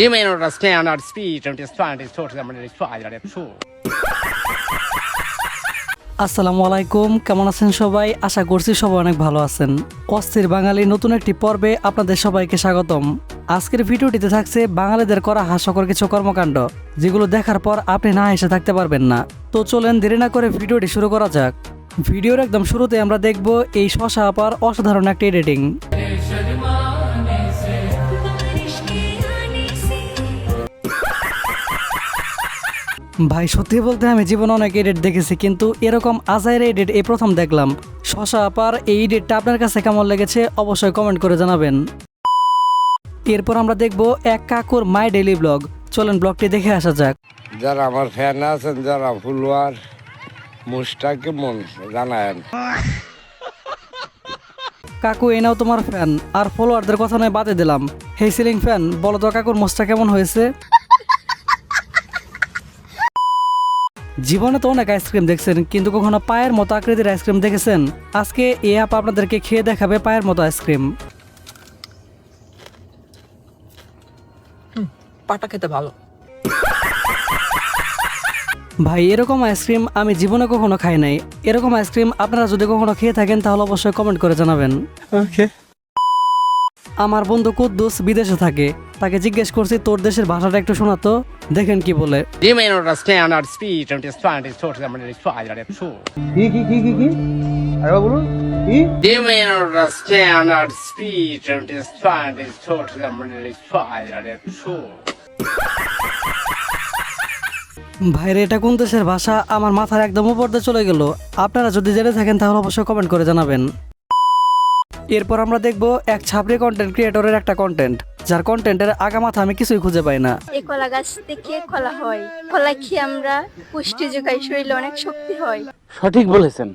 You may not understand our speech and this fine is totally at all. আসসালামু আলাইকুম কেমন আছেন সবাই? আশা করছি সবাই অনেক ভালো আছেন। অস্থির বাঙালি নতুন একটি পর্বে আপনাদের সবাইকে স্বাগতম। আজকের ভিডিওটিতে থাকছে বাঙালিদের করা হাস্যকর কিছু কর্মকাণ্ড, যেগুলো দেখার পর আপনি না এসে থাকতে পারবেন না। তো চলেন দেরি না করে ভিডিওটি শুরু করা যাক। ভিডিওর একদম শুরুতে আমরা দেখব এই শশা আপার অসাধারণ একটি এডিটিং ভাই সত্যি বলতে আমি জীবনে অনেক এডিট দেখেছি কিন্তু এরকম আজাইর এডিট এই প্রথম দেখলাম। শশা আপার এই এডিটটা আপনার কাছে কেমন লেগেছে অবশ্যই কমেন্ট করে জানাবেন। এরপর আমরা দেখব এক কাকুর মাই ডেইলি ব্লগ চলেন ব্লগটি দেখে আসা যাক। যারা আমার ফ্যান আছেন যারা ফুলওয়ার মুসটা কেমন জানায়েন? কাকু এই নাও তোমার ফ্যান আর ফলোয়ারদের কথা নয় বাদে দিলাম। হেই সিলিং ফ্যান বলো তো কাকুর মোস্টা কেমন হয়েছে? জীবনে তো অনেক আইসক্রিম দেখছেন কিন্তু কখনো পায়ের মতো আকৃতির আইসক্রিম দেখেছেন? আজকে এই অ্যাপ আপনাদেরকে খেয়ে দেখাবে পায়ের মতো আইসক্রিম। পাটা খেতে ভালো। ভাই এরকম আইসক্রিম আমি জীবনে কখনো খাই নাই। এরকম আইসক্রিম আপনারা যদি কখনো খেয়ে থাকেন তাহলে অবশ্যই কমেন্ট করে জানাবেন। আমার বন্ধু কুদ্দুস বিদেশে থাকে। তাকে জিজ্ঞেস করছি তোর দেশের ভাষাটা একটু শোনাতো দেখেন কি বলে। ভাইরে এটা কোন দেশের ভাষা? আমার মাথার একদম উপর চলে গেল। আপনারা যদি জেনে থাকেন তাহলে অবশ্যই কমেন্ট করে জানাবেন। এরপর আমরা দেখব এক ছাপড়ি কন্টেন্ট ক্রিয়েটরের একটা কন্টেন্ট যার কন্টেন্টের আগা মাথা আমি কিছুই খুঁজে পাই না। এই কলা গাছ থেকে কলা হয়। কলা খেয়ে আমরা পুষ্টি যোগাই শরীরে অনেক শক্তি হয়। সঠিক বলেছেন।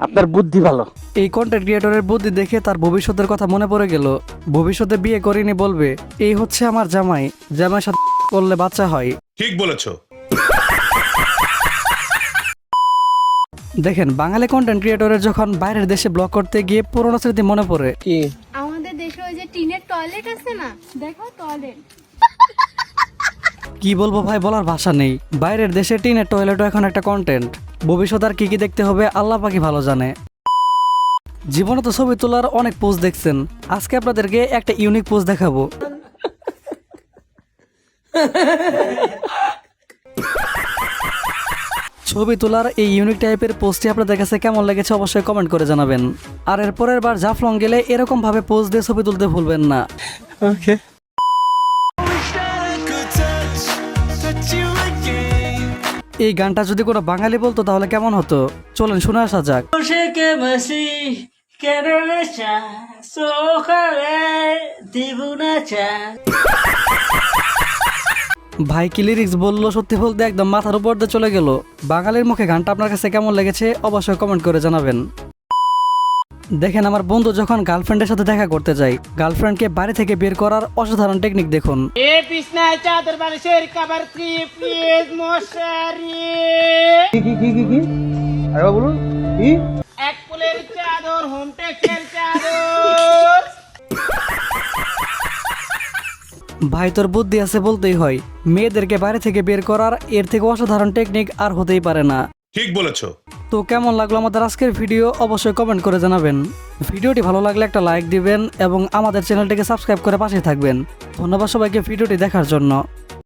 আপনার বুদ্ধি ভালো। এই কন্টেন্ট ক্রিয়েটরের বুদ্ধি দেখে তার ভবিষ্যতের কথা মনে পড়ে গেল। ভবিষ্যতে বিয়ে করিনি বলবে এই হচ্ছে আমার জামাই। জামাই সাথে করলে বাচ্চা হয়। ঠিক বলেছ। দেখেন বাঙালি কন্টেন্ট ক্রিয়েটরের যখন বাইরের দেশে ব্লগ করতে গিয়ে পুরোনো স্মৃতি মনে পড়ে। কি? আমাদের দেশে ওই যে টিনের টয়লেট আছে না দেখো টয়লেট কি বলব ভাই বলার ভাষা নেই। বাইরের দেশে টিনের টয়লেটও এখন একটা কন্টেন্ট ভবিষ্যৎ আর কি কি দেখতে হবে আল্লাহ পাকি ভালো জানে। জীবনে তো ছবি তোলার অনেক পোজ দেখছেন। আজকে আপনাদেরকে একটা ইউনিক পোজ দেখাবো। ছবি তোলার এই ইউনিক টাইপের পোস্টটি আপনাদের কাছে কেমন লেগেছে অবশ্যই কমেন্ট করে জানাবেন। আর এর পরের বার জাফলং গেলে এরকম ভাবে পোজ দিয়ে ছবি তুলতে ভুলবেন না। ওকে এই গানটা যদি কোনো বাঙালি বলতো তাহলে কেমন হতো? চলেন শুনে আসা যাক। ভাই কি লিরিক্স বলল সত্যি বলতে একদম মাথার উপর দিয়ে চলে গেল। বাঙালির মুখে গানটা আপনার কাছে কেমন লেগেছে অবশ্যই কমেন্ট করে জানাবেন। দেখেন আমার বন্ধু যখন গার্লফ্রেন্ডের সাথে দেখা করতে যায় গার্লফ্রেন্ডকে বাড়ি থেকে বের করার অসাধারণ টেকনিক দেখুন। কি কি কি কি কি আরেকবার ভাই তোর বুদ্ধি আছে বলতেই হয়। মেয়েদেরকে বাইরে থেকে বের করার এর থেকে অসাধারণ টেকনিক আর হতেই পারে না। ঠিক বলেছ। তো কেমন লাগল আমাদের আজকের ভিডিও অবশ্যই কমেন্ট করে জানাবেন। ভিডিওটি ভালো লাগলে একটা লাইক দিবেন এবং আমাদের চ্যানেলটিকে সাবস্ক্রাইব করে পাশে থাকবেন। ধন্যবাদ সবাইকে ভিডিওটি দেখার জন্য।